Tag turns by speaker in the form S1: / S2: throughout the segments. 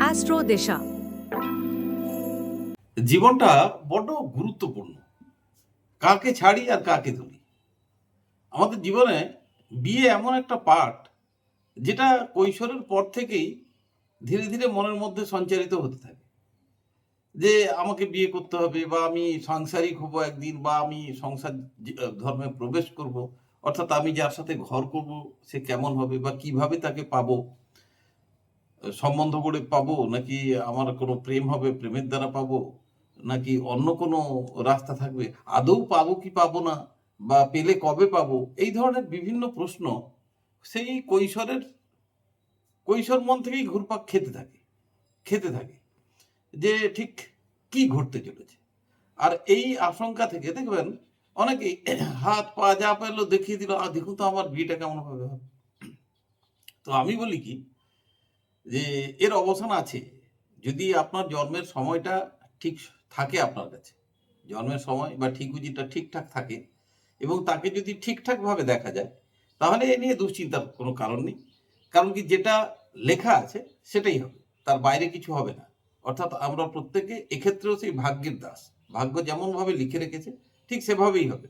S1: Astro দিশা।
S2: জীবনটা বড্ড গুরুত্বপূর্ণ। কাকে ছাড়ি আর কাকে তুলি। আমাদের জীবনে বিয়ে এমন একটা পার্ট যেটা কৈশোরের পর থেকেই ধীরে ধীরে মনের মধ্যে সঞ্চারিত হতে থাকে। যে আমাকে বিয়ে করতে হবে বা আমি সাংসারিক হব একদিন বা আমি সংসার ধর্মে প্রবেশ করব, অর্থাৎ আমি যার সাথে ঘর করব সে কেমন হবে বা কীভাবে তাকে পাবো সম্বন্ধ করে পাবো? নাকি আমার কোনো প্রেম হবে, প্রেমের দ্বারা পাবো? নাকি অন্য কোনো রাস্তা থাকবে? আদৌ পাবো কি পাবো না? বা পেলে কবে পাবো? এই ধরনের বিভিন্ন প্রশ্ন সেই কৈশোরের, কৈশোর মন থেকেই ঘুরপাক খেতে থাকে খেতে থাকে যে ঠিক কি ঘটতে চলেছে। আর এই আশঙ্কা থেকে দেখবেন অনেকেই হাত পা যা পেল দেখিয়ে দিল, আর দেখুন তো আমার বিয়েটা কেমন হবে? তো আমি বলি কি যে এর অবসান আছে। যদি আপনার জন্মের সময়টা ঠিক থাকে আপনার কাছে, জন্মের সময় বা ঠিকুজিটা ঠিকঠাক থাকে এবং তাকে যদি ঠিকঠাকভাবে দেখা যায়, তাহলে এ নিয়ে দুশ্চিন্তার কোনো কারণ নেই। কারণ কি যেটা লেখা আছে সেটাই হবে, তার বাইরে কিছু হবে না। অর্থাৎ আমরা প্রত্যেকে এক্ষেত্রেও সেই ভাগ্যের দাস। ভাগ্য যেমনভাবে লিখে রেখেছে, ঠিক সেভাবেই হবে।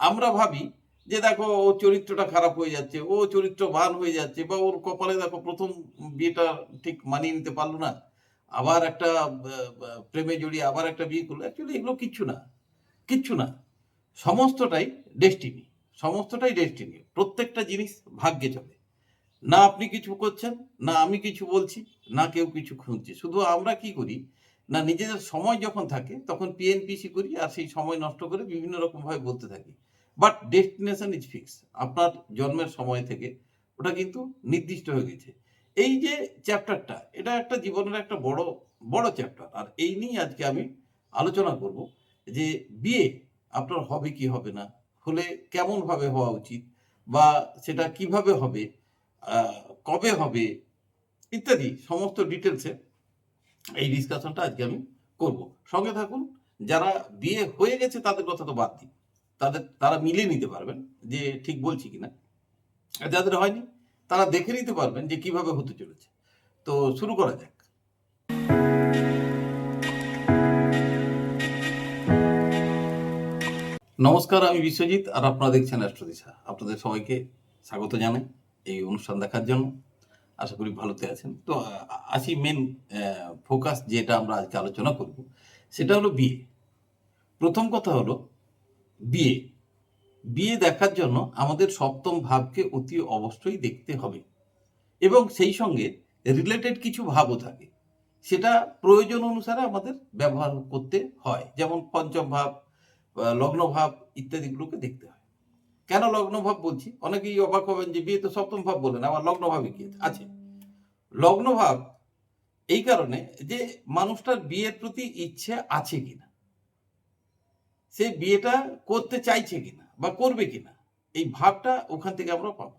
S2: আমরা ভাবি যে দেখো, ও চরিত্রটা খারাপ হয়ে যাচ্ছে, ও চরিত্রবান হয়ে যাচ্ছে, বা ওর কপালে দেখো, প্রথম বিয়েটা ঠিক মানিয়ে নিতে পারল না। আবার একটা প্রেমে জড়িয়ে আবার একটা বিয়ে করল। অ্যাকচুয়ালি এগুলো কিচ্ছু না কিচ্ছু না। সমস্তটাই ডেস্টিনি সমস্তটাই ডেস্টিনি প্রত্যেকটা জিনিস ভাগ্যে চলে। না আপনি কিছু করছেন, না আমি কিছু বলছি, না কেউ কিছু খুঁজছে। শুধু আমরা কি করি, না নিজেদের সময় যখন থাকে, তখন পিএনপিসি করি, আর সেই সময় নষ্ট করে বিভিন্ন রকমভাবে বলতে থাকি। বাট ডেস্টিনেশন ইজ ফিক্স আপনার জন্মের সময় থেকে ওটা কিন্তু নির্দিষ্ট হয়ে গেছে। এই যে চ্যাপ্টারটা এটা একটা জীবনের একটা বড় বড় চ্যাপ্টার আর এই নিয়ে আজকে আমি আলোচনা করব যে বিয়ে আপনার হবে কি হবে না? হলে কেমন ভাবে হওয়া উচিত? বা সেটা কীভাবে হবে? কবে হবে? ইত্যাদি সমস্ত ডিটেলসে এই ডিসকাশনটা আজকে আমি করব। সঙ্গে থাকুন, যারা বিয়ে হয়ে গেছে তাদের কথা তো বাদ দিই। তাদের, তারা মিলিয়ে নিতে পারবেন যে ঠিক বলছি কিনা। আর যাদের হয়নি, তারা দেখে নিতে পারবেন যে কীভাবে হতে চলেছে। তো শুরু করা যাক। নমস্কার, আমি বিশ্বজিৎ আর আপনারা দেখছেন অ্যাস্ট্রোদিশা আপনাদের সবাইকে স্বাগত জানাই এই অনুষ্ঠান দেখার জন্য। আশা করি ভালোতে আছেন। তো আসি মেন ফোকাস যেটা আমরা আজকে আলোচনা করব, সেটা হলো বিয়ে। প্রথম কথা হলো বিয়ে বিয়ে দেখার জন্য আমাদের সপ্তম ভাবকে অতি অবশ্যই দেখতে হবে। এবং সেই সঙ্গে রিলেটেড কিছু ভাবও থাকে। সেটা প্রয়োজন অনুসারে আমাদের ব্যবহার করতে হয়। যেমন পঞ্চম ভাব লগ্ন ভাব ইত্যাদিগুলোকে দেখতে হয়। কেন লগ্ন ভাব বলছি? অনেকেই অবাক হবেন যে বিয়ে তো সপ্তম ভাব বলেন আবার লগ্ন ভাবে কি আছে? আছে লগ্ন ভাব এই কারণে যে মানুষটার বিয়ের প্রতি ইচ্ছে আছে কিনা। সে বিয়েটা করতে চাইছে কিনা বা করবে কিনা, এই ভাবটা ওখান থেকে আমরা পাবো।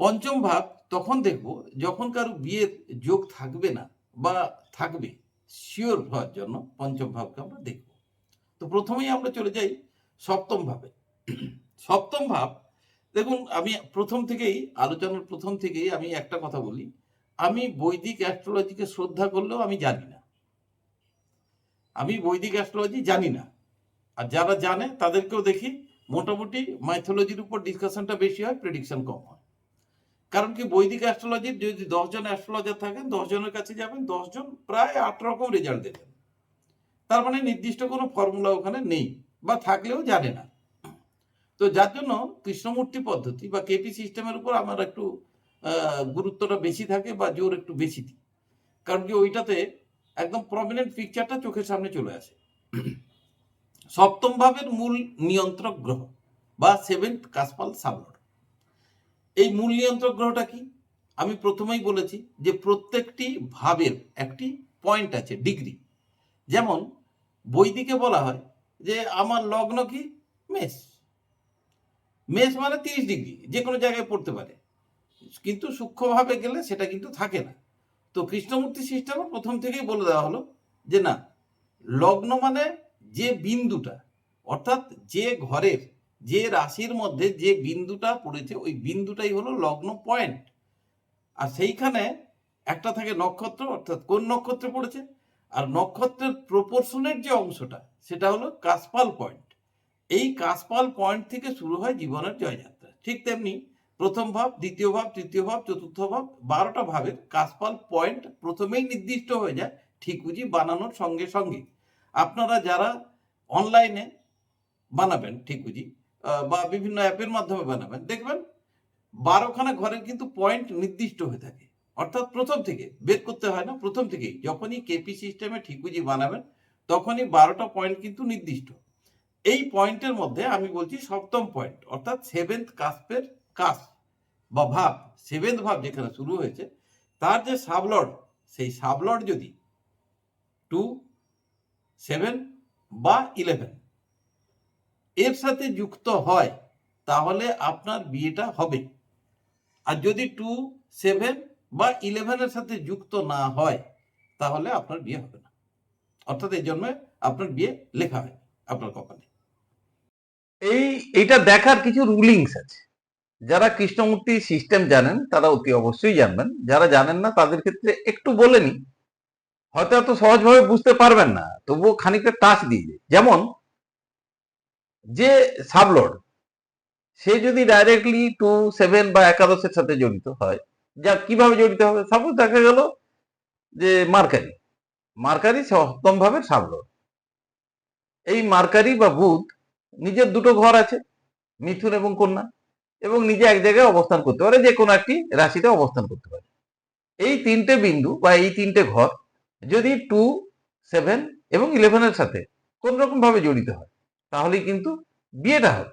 S2: পঞ্চম ভাব, তখন দেখব যখন কারও বিয়ের যোগ থাকবে না বা থাকবে শিওর হওয়ার জন্য পঞ্চম ভাবকে আমরা দেখব। তো প্রথমেই আমরা চলে যাই সপ্তম ভাবে। সপ্তম ভাব, দেখুন আমি প্রথম থেকেই, আলোচনার প্রথম থেকেই আমি একটা কথা বলি, আমি বৈদিক অ্যাস্ট্রোলজিকে শ্রদ্ধা করলেও আমি জানি না। আমি বৈদিক অ্যাস্ট্রোলজি জানি না। আর যারা জানে, তাদেরকেও দেখি, মোটামুটি মাইথোলজির উপর ডিসকাশনটা বেশি হয় প্রেডিকশন কম হয়। কারণ কি, বৈদিক অ্যাস্ট্রোলজির যদি দশজন অ্যাস্ট্রোলজার থাকেন দশজনের কাছে যাবেন দশজন প্রায় আট রকম রেজাল্ট দেবেন। তার মানে নির্দিষ্ট কোনো ফর্মুলা ওখানে নেই, বা থাকলেও জানে না। তো যার জন্য কৃষ্ণমূর্তি পদ্ধতি বা কেপি সিস্টেমের উপর আমার একটু গুরুত্বটা বেশি থাকে বা জোর একটু বেশি। দিই কারণ কি, ওইটাতে একদম প্রমিনেন্ট পিকচারটা চোখের সামনে চলে আসে। সপ্তম ভাবের মূল নিয়ন্ত্রক গ্রহ বা সেভেন্থ কাসপাল সাবলর এই মূল নিয়ন্ত্রক গ্রহটা কি? আমি প্রথমেই বলেছি যে প্রত্যেকটি ভাবের একটি পয়েন্ট আছে ডিগ্রি যেমন বৈদিকে বলা হয় যে আমার লগ্ন কি? মেষ। মেষ মানে তিরিশ ডিগ্রি যে কোনো জায়গায় পড়তে পারে। কিন্তু সূক্ষ্মভাবে গেলে সেটা কিন্তু থাকে না। তো কৃষ্ণমূর্তি সিস্টেমে প্রথম থেকেই বলে দেওয়া হলো যে না, লগ্ন মানে যে বিন্দুটা, অর্থাৎ যে ঘরের, যে রাশির মধ্যে যে বিন্দুটা পড়েছে, ওই বিন্দুটাই হলো লগ্ন পয়েন্ট
S3: আর সেইখানে একটা থাকে নক্ষত্র, অর্থাৎ কোন নক্ষত্রে পড়েছে? আর নক্ষত্রের প্রপোর্শনের যে অংশটা, সেটা হলো কাসপাল পয়েন্ট এই কাসপাল পয়েন্ট থেকে শুরু হয় জীবনের জয়যাত্রা। ঠিক তেমনি প্রথম ভাব, দ্বিতীয় ভাব, তৃতীয় ভাব, চতুর্থ ভাব, বারোটা ভাবের কাসপাল পয়েন্ট প্রথমেই নির্দিষ্ট হয়ে যায় ঠিকুজি বানানোর সঙ্গে সঙ্গে। আপনারা যারা অনলাইনে বানাবেন ঠিকুজি আহ, বা বিভিন্ন অ্যাপের মাধ্যমে বানাবেন দেখবেন বারোখানা ঘরের কিন্তু পয়েন্ট নির্দিষ্ট হয়ে থাকে। অর্থাৎ প্রথম থেকে বের করতে হয় না প্রথম থেকেই। যখনই কেপি সিস্টেমে ঠিকুজি বানাবেন তখনই বারোটা পয়েন্ট কিন্তু নির্দিষ্ট। এই পয়েন্টের মধ্যে আমি বলছি সপ্তম পয়েন্ট অর্থাৎ সেভেন্থ কাস্পের কাস বা ভাব সেভেন্থ ভাব যেখানে শুরু হয়েছে তার যে সাবলর্ড সেই সাবলর্ড যদি টু সেভেন বা ইলেভেন এর সাথে যুক্ত হয়, তাহলে আপনার বিয়েটা হবে। আর যদি টু সেভেন বা ইলেভেনের সাথে যুক্ত না হয়, তাহলে আপনার বিয়ে হবে না। অর্থাৎ এই জন্য আপনার বিয়ে লেখা হয় আপনার কপালে।
S2: এই এটা দেখার কিছু রুলিংস আছে। যারা কৃষ্ণমূর্তি সিস্টেম জানেন, তারা অতি অবশ্যই জানবেন। যারা জানেন না, তাদের ক্ষেত্রে একটু বলে নি হয়তো এত সহজভাবে বুঝতে পারবেন না, তবুও খানিকটা টাচ দিয়ে যেমন, যে সাবলোড, সে যদি ডাইরেক্টলি টু সেভেন বা একাদশের সাথে জড়িত হয়, যা কীভাবে জড়িত হবে? সাপোজ দেখা গেল যে মার্কারি মার্কারি সপ্তম ভাবের সাবলোড। এই মার্কারি বা বুধ নিজের দুটো ঘর আছে, মিথুন এবং কন্যা, এবং নিজে এক জায়গায় অবস্থান করতে পারে, যে কোনো একটি রাশিতে অবস্থান করতে পারে। এই তিনটে বিন্দু বা এই তিনটে ঘর যদি টু সেভেন এবং ইলেভেনের সাথে কোন রকম ভাবে জড়িত হয় তাহলে কিন্তু বিয়েটা হবে।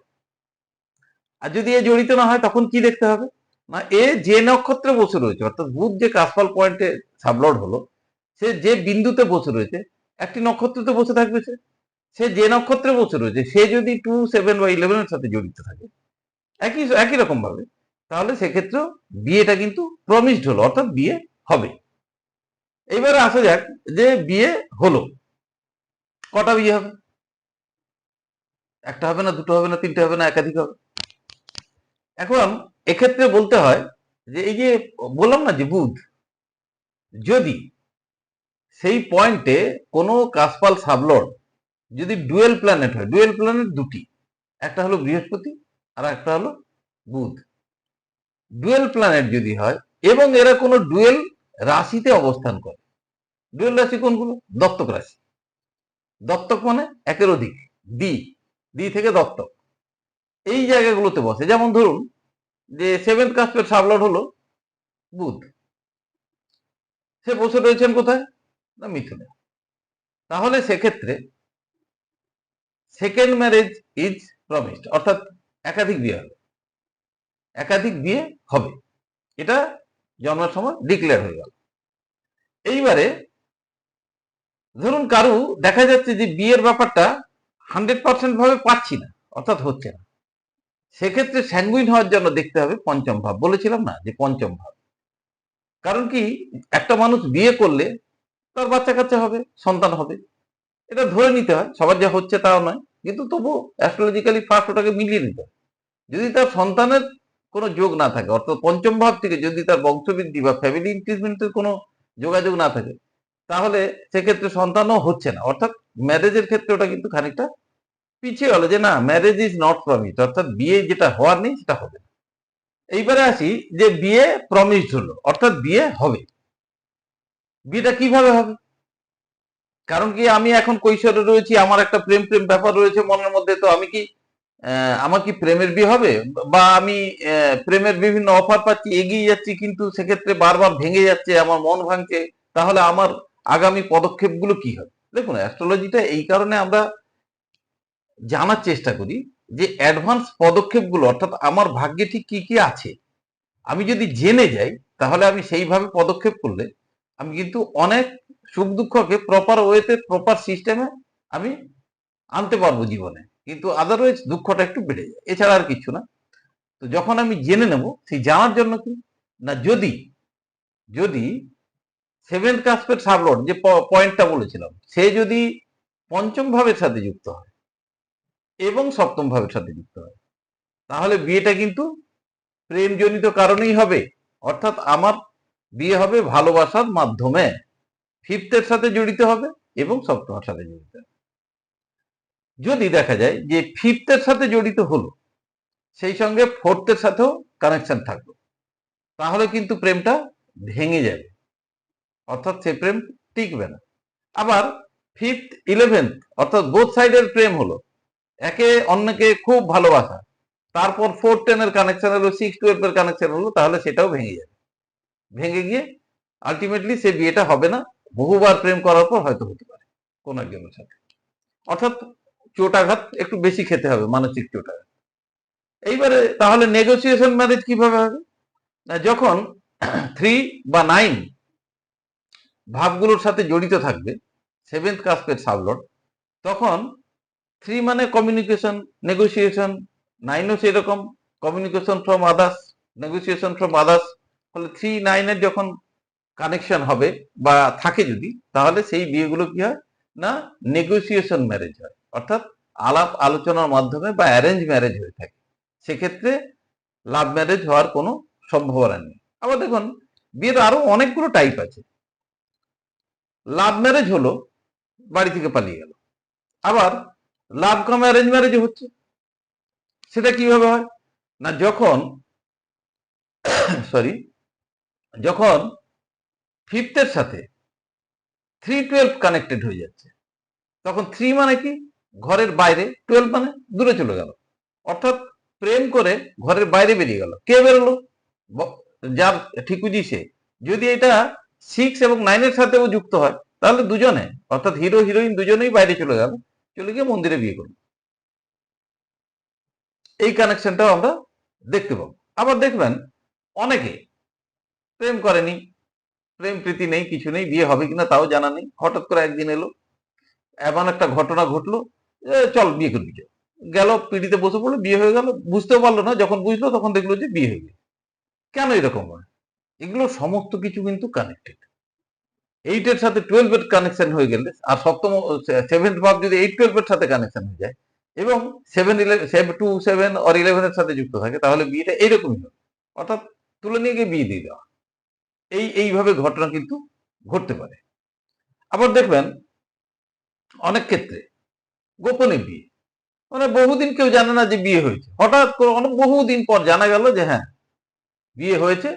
S2: আর যদি এ জড়িত না হয়, তখন কি দেখতে হবে? না, এ যে নক্ষত্রে বসে রয়েছে, অর্থাৎ বুধ যে কাসপাল পয়েন্টে সাবলড হলো, সে যে বিন্দুতে বসে রয়েছে, একটি নক্ষত্রতে বসে থাকবে সে। সে যে নক্ষত্রে বসে রয়েছে, সে যদি টু সেভেন বা ইলেভেনের সাথে জড়িত থাকে, একই একই রকম ভাবে, তাহলে সেক্ষেত্রেও বিয়েটা কিন্তু প্রমিসড হলো, অর্থাৎ বিয়ে হবে। এইবারে আসা যাক যে বিয়ে হলো। কটা বিয়ে হবে? একটা হবে না, দুটো হবে না, তিনটে হবে না, একাধিক হবে। এখন এক্ষেত্রে বলতে হয় যে এই যে বললাম না যে বুধ, যদি সেই পয়েন্টে কোনো কাসপাল সাবলর্ড যদি ডুয়েল প্ল্যানেট হয়, ডুয়েল প্ল্যানেট দুটি, একটা হলো বৃহস্পতি আর একটা হলো বুধ। ডুয়েল প্ল্যানেট যদি হয় এবং এরা কোনো ডুয়েল রাশিতে অবস্থান করে। ডুয়েল রাশি কোনগুলো? দত্তক রাশি। দত্তক মানে একের অধিক। দ্বি দ্বি থেকে দত্তক। এই জায়গাগুলোতে বসে। যেমন ধরুন যে সেভেন্থ কাস্পের সাবলট হলো বুধ। সে বসে রয়েছেন কোথায়? না মিথুনে। তাহলে সেক্ষেত্রে সেকেন্ড ম্যারেজ ইজ প্রমিসড অর্থাৎ একাধিক বিয়ে হবে। একাধিক বিয়ে হবে। এটা জন্মের সময় ডিক্লেয়ার হয়ে গেল। এইবারে ধরুন কারু দেখা যাচ্ছে যে বিয়ের ব্যাপারটা হান্ড্রেড পার্সেন্ট ভাবে পাচ্ছি না, অর্থাৎ হচ্ছে না। সেক্ষেত্রে স্যাঙ্গুইন হওয়ার জন্য দেখতে হবে পঞ্চম ভাব। বলেছিলাম না যে পঞ্চম ভাব। কারণ কি, একটা মানুষ বিয়ে করলে তার বাচ্চা কাচ্চা হবে, সন্তান হবে। এটা ধরে নিতে হয়, সবার যা হচ্ছে তাও নয়, কিন্তু তবু অ্যাস্ট্রোলজিক্যালি ফার্স্ট ওটাকে মিলিয়ে নিতে হয়। যদি তার সন্তানের কোনো যোগ না থাকে। অর্থাৎ পঞ্চম ভাব থেকে যদি তার বংশবৃদ্ধি বা ফ্যামিলি ইনক্রিজমেন্টের কোনো যোগাযোগ না থাকে, তাহলে সেক্ষেত্রে সন্তানও হচ্ছে না। অর্থাৎ ম্যারেজের ক্ষেত্রে ওটা কিন্তু খানিকটা পিছিয়ে গেল যে না ম্যারেজ ইজ নট প্রমিস অর্থাৎ বিয়ে যেটা হওয়ার নেই সেটা হবে এইবারে আসি যে বিয়ে প্রমিসড হলো, অর্থাৎ বিয়ে হবে। বিয়েটা কীভাবে হবে? কারণ কি আমি এখন কৈশোরে রয়েছি, আমার একটা প্রেম প্রেম ব্যাপার রয়েছে মনের মধ্যে, তো আমি কি আমার কি প্রেমের বিয়ে হবে? বা আমি প্রেমের বিভিন্ন অফার পাচ্ছি, এগিয়ে যাচ্ছি, কিন্তু সেক্ষেত্রে বারবার ভেঙে যাচ্ছে, আমার মন ভাঙছে, তাহলে আমার আগামী পদক্ষেপগুলো কি হবে? দেখুন অ্যাস্ট্রোলজিটা এই কারণে আমরা জানার চেষ্টা করি যে অ্যাডভান্স পদক্ষেপগুলো, অর্থাৎ আমার ভাগ্যে ঠিক কি কি আছে, আমি যদি জেনে যাই, তাহলে আমি সেইভাবে পদক্ষেপ করলে আমি কিন্তু অনেক সুখ দুঃখকে প্রপার ওয়েতে প্রপার সিস্টেমে আমি আনতে পারব জীবনে। কিন্তু আদারওয়াইজ দুঃখটা একটু বেড়ে যায়। এছাড়া আর কিছু না। তো যখন আমি জেনে নেব, সেই জানার জন্য কি? না, যদি যদি সেভেন্থ কাস্পের সাবলট যে পয়েন্টটা বলেছিলাম, সে যদি পঞ্চম ভাবের সাথে যুক্ত হয় এবং সপ্তম ভাবের সাথে যুক্ত হয়, তাহলে বিয়েটা কিন্তু প্রেমজনিত কারণেই হবে। অর্থাৎ আমার বিয়ে হবে ভালোবাসার মাধ্যমে। ফিফথের সাথে জড়িত হবে এবং সপ্তমের সাথে জড়িত হবে। যদি দেখা যায় যে ফিফথের সাথে জড়িত হলো, সেই সঙ্গে ফোর্থের সাথেও কানেকশন থাকল, তাহলে কিন্তু প্রেমটা ভেঙে যাবে। অর্থাৎ সে প্রেম টিকবে না। আবার ফিফথ ইলেভেন্থ অর্থাৎ বোথ সাইডের প্রেম হলো, একে অন্যকে খুব ভালোবাসা, তারপর ফোর টেনের কানেকশন হলো সিক্স টুয়েলভ এর কানেকশন হলো, তাহলে সেটাও ভেঙে যাবে। ভেঙে গিয়ে আলটিমেটলি সে বিয়েটা হবে না, বহুবার প্রেম করার পর হয়তো হতে পারে কোন একজনের সাথে। অর্থাৎ চোটাঘাত একটু বেশি খেতে হবে, মানসিক চোটাঘাত। এইবারে তাহলে নেগোসিয়েশন ম্যারেজ কীভাবে হবে? যখন থ্রি বা নাইন ভাবগুলোর সাথে জড়িত থাকবে সেভেন্থ কাস্পের সাবলট, তখন থ্রি মানে কমিউনিকেশন নেগোসিয়েশন নাইনও সেরকম communication from others negotiation from others ফলে থ্রি নাইনের যখন কানেকশন হবে বা থাকে যদি, তাহলে সেই বিয়েগুলো কি হয়? না নেগোসিয়েশন ম্যারেজ হয়। অর্থাৎ আলাপ আলোচনার মাধ্যমে বা অ্যারেঞ্জ ম্যারেজ হয়ে থাকে। সেক্ষেত্রে লাভ ম্যারেজ হওয়ার কোনো সম্ভাবনা নেই। আবার দেখুন বিয়ের আরও অনেকগুলো টাইপ আছে। লাভ ম্যারেজ হলো, বাড়ি থেকে পালিয়ে গেল। আবার লাভ কাম অ্যারেঞ্জ ম্যারেজ হচ্ছে। সেটা কীভাবে হয়? না যখন সরি যখন ফিফথের সাথে থ্রি টুয়েলভ কানেক্টেড হয়ে যাচ্ছে। তখন থ্রি মানে কি? ঘরের বাইরে টুয়েলভ মানে দূরে চলে গেল। অর্থাৎ প্রেম করে ঘরের বাইরে বেরিয়ে গেল। কে বেরোলো? যার ঠিকুজি সে যদি এটা সিক্স এবং নাইনের সাথেও যুক্ত হয়, তাহলে দুজনে, অর্থাৎ হিরো হিরোইন দুজনেই বাইরে চলে গেল। চলে গিয়ে মন্দিরে বিয়ে করল। এই কানেকশনটাও আমরা দেখতে পাবো। আবার দেখবেন, অনেকে প্রেম করেনি প্রেম, প্রীতি নেই, কিছু নেই, বিয়ে হবে কিনা তাও জানা নেই। হঠাৎ করে একদিন এলো, এমন একটা ঘটনা ঘটলো চল বিয়ে করবি। গেল, পিড়িতে বসে পড়ল, বিয়ে হয়ে গেল, বুঝতেও পারল না, যখন বুঝলো, তখন দেখল যে বিয়ে হয়ে গেছে। কেন এরকম হয়? এগুলো সমস্ত কিছু কিন্তু কানেক্টেড এইটের সাথে টুয়েলভ এর কানেকশন হয়ে গেলে, আর সপ্তম সেভেন্থ ভাব যদি এইট টুয়েলভ এর সাথে কানেকশন হয়ে যায়, এবং seven eleven two seven or ইলেভেনের সাথে যুক্ত থাকে, তাহলে বিয়েটা এইরকমই হবে। অর্থাৎ তুলে নিয়ে গিয়ে বিয়ে দিয়ে দেওয়া। এই, এইভাবে ঘটনা কিন্তু ঘটতে পারে। আবার দেখবেন, অনেক ক্ষেত্রে গোপনে বিয়ে। মানে বহুদিন কেউ জানে না যে বিয়ে হয়েছে। হঠাৎ করে অনেক বহুদিন পর জানা গেল যে হ্যাঁ বিয়ে হয়েছে,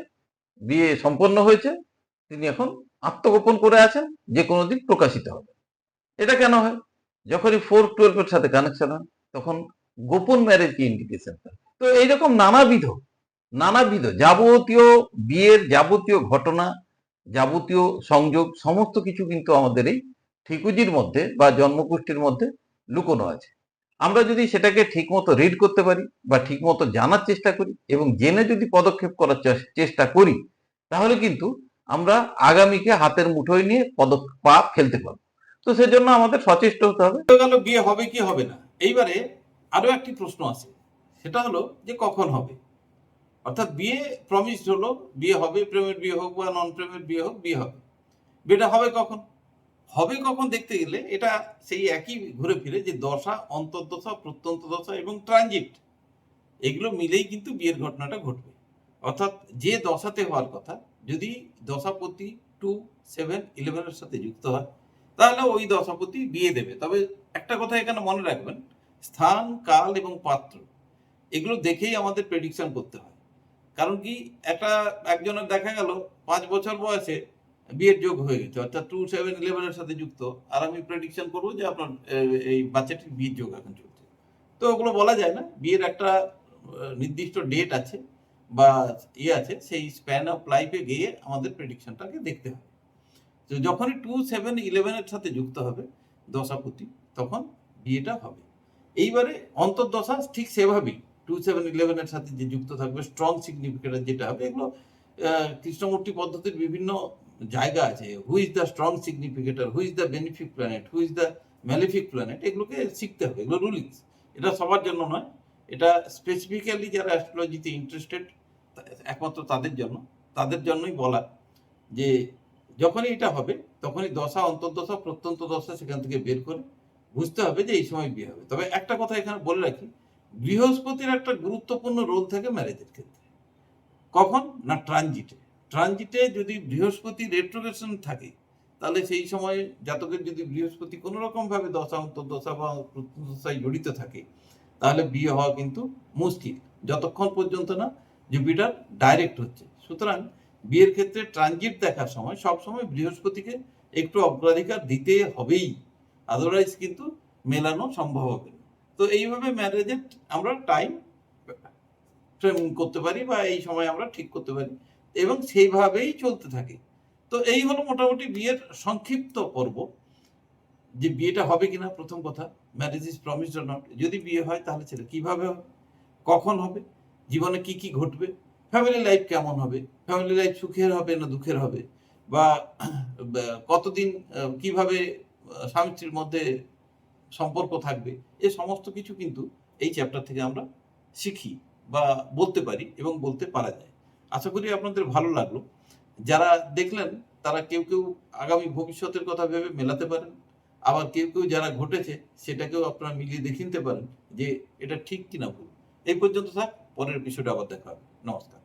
S2: বিয়ে সম্পন্ন হয়েছে, তিনি এখন আত্মগোপন করে আছেন, যে কোনো দিন প্রকাশিত হবে। এটা কেন হয়? যখনই ফোর টুয়েলভের সাথে কানেকশন হয়, তখন গোপন ম্যারেজ কি ইন্ডিকেশন তো এইরকম নানাবিধ নানাবিধ যাবতীয় বিয়ের যাবতীয় ঘটনা, যাবতীয় সংযোগ, সমস্ত কিছু কিন্তু আমাদের এই ঠিকুজির মধ্যে বা জন্মকুষ্ঠির মধ্যে লুকোনো আছে। আমরা যদি সেটাকে ঠিকমতো রিড করতে পারি বা ঠিকমতো জানার চেষ্টা করি এবং জেনে যদি পদক্ষেপ করার চেষ্টা করি, তাহলে কিন্তু আমরা আগামীকে হাতের মুঠোয় নিয়ে পা ফেলতে পারব। তো সেজন্য আমাদের সচেষ্ট হতে হবে।
S4: গেল, বিয়ে হবে কি হবে না? এইবারে আরও একটি প্রশ্ন আছে। সেটা হলো যে কখন হবে? অর্থাৎ বিয়ে প্রমিসড হলো, বিয়ে হবে, প্রেমের বিয়ে হোক বা নন প্রেমের বিয়ে হোক, বিয়ে হবে। বিয়েটা হবে কখন? হবে কখন দেখতে গেলে এটা সেই একই ঘুরে ফিরে যে দশা, অন্তর্দশা প্রত্যন্ত দশা এবং ট্রানজিট এগুলো মিলেই কিন্তু বিয়ের ঘটনাটা ঘটবে। অর্থাৎ যে দশাতে হওয়ার কথা, যদি দশাপতি টু সেভেন ইলেভেনের সাথে যুক্ত হয়, তাহলে ওই দশাপতি বিয়ে দেবে। তবে একটা কথা এখানে মনে রাখবেন, স্থান, কাল এবং পাত্র, এগুলো দেখেই আমাদের প্রেডিকশন করতে হয়। কারণ কি, একটা, একজনের দেখা গেল, পাঁচ বছর বয়সে বিয়ের যোগ হয়ে গেছে, অর্থাৎ টু সেভেন ইলেভেনের সাথে যুক্ত। আর আমি প্রেডিকশন করব যে আপনার এই বাচ্চাটির বিয়ের যোগ এখন চলছে। তো ওগুলো বলা যায় না, বিয়ের একটা নির্দিষ্ট ডেট আছে বা ইয়ে আছে, সেই স্প্যান অফ লাইফে গিয়ে আমাদের প্রেডিকশনটাকে দেখতে হবে। তো যখনই টু সেভেন ইলেভেনের সাথে যুক্ত হবে দশাপতি তখন বিয়েটা হবে। এইবারে অন্তর্দশা ঠিক সেভাবেই। টু সেভেন ইলেভেনের সাথে যে যুক্ত থাকবে স্ট্রং সিগনিফিকেটার যেটা হবে, এগুলো কৃষ্ণমূর্তি পদ্ধতির বিভিন্ন জায়গা আছে। Who is the strong significator who is the benefic planet who is the malefic planet এগুলোকে শিখতে হবে, এগুলো রুলিংস এটা সবার জন্য নয়, এটা স্পেসিফিক্যালি যারা অ্যাস্ট্রোলজিতে ইন্টারেস্টেড একমাত্র তাদের জন্য। তাদের জন্যই বলা যে, যখনই এটা হবে, তখনই দশা, অন্তর্দশা প্রত্যন্ত দশা সেখান থেকে বের করে বুঝতে হবে যে এই সময় বিয়ে হবে। তবে একটা কথা এখানে বলে রাখি বৃহস্পতির একটা গুরুত্বপূর্ণ রোল থাকে ম্যারেজের ক্ষেত্রে। কখন? না ট্রানজিটে
S2: ট্রানজিটে যদি বৃহস্পতি রেট্রোগেশন থাকে, তাহলে সেই সময় জাতকের যদি বৃহস্পতি কোনো রকম ভাবে দশা অন্তর্দশা বা প্রত্যদশায় জড়িত থাকে, তাহলে বিয়ে হওয়া কিন্তু মুশকিল। যতক্ষণ পর্যন্ত না জুপিটার ডাইরেক্ট হচ্ছে। সুতরাং বিয়ের ক্ষেত্রে ট্রানজিট দেখার সময় সব সময় বৃহস্পতিকে একটু অগ্রাধিকার দিতে হবেই। আদারওয়াইজ কিন্তু মেলানো সম্ভব হবে না। তো এইভাবে ম্যারেজের আমরা টাইম করতে পারি বা এই সময় আমরা ঠিক করতে পারি এবং সেইভাবেই চলতে থাকে। তো এই হলো মোটামুটি বিয়ের সংক্ষিপ্ত পর্ব। যে বিয়েটা হবে কিনা প্রথম কথা ম্যারেজ ইজ প্রমিসড নট যদি বিয়ে হয় তাহলে সেটা কীভাবে হবে? কখন হবে? জীবনে কি কি ঘটবে? ফ্যামিলি লাইফ কেমন হবে? ফ্যামিলি লাইফ সুখের হবে না দুঃখের হবে? বা কতদিন কীভাবে স্বামী স্ত্রীর মধ্যে সম্পর্ক থাকবে। এ সমস্ত কিছু কিন্তু এই চ্যাপ্টার থেকে আমরা শিখি বা বলতে পারি এবং বলতে পারা যায়। আশা করি আপনাদের ভালো লাগল। যারা দেখলেন, তারা কেউ কেউ আগামী ভবিষ্যতের কথা ভেবে মেলাতে পারেন। আবার কেউ কেউ যারা ঘটেছে, সেটাকেও আপনারা মিলিয়ে দেখে নিতে পারেন যে এটা ঠিক কিনা ভুল। এই পর্যন্ত থাক, পরের বিষয়টা আবার দেখা হবে। নমস্কার।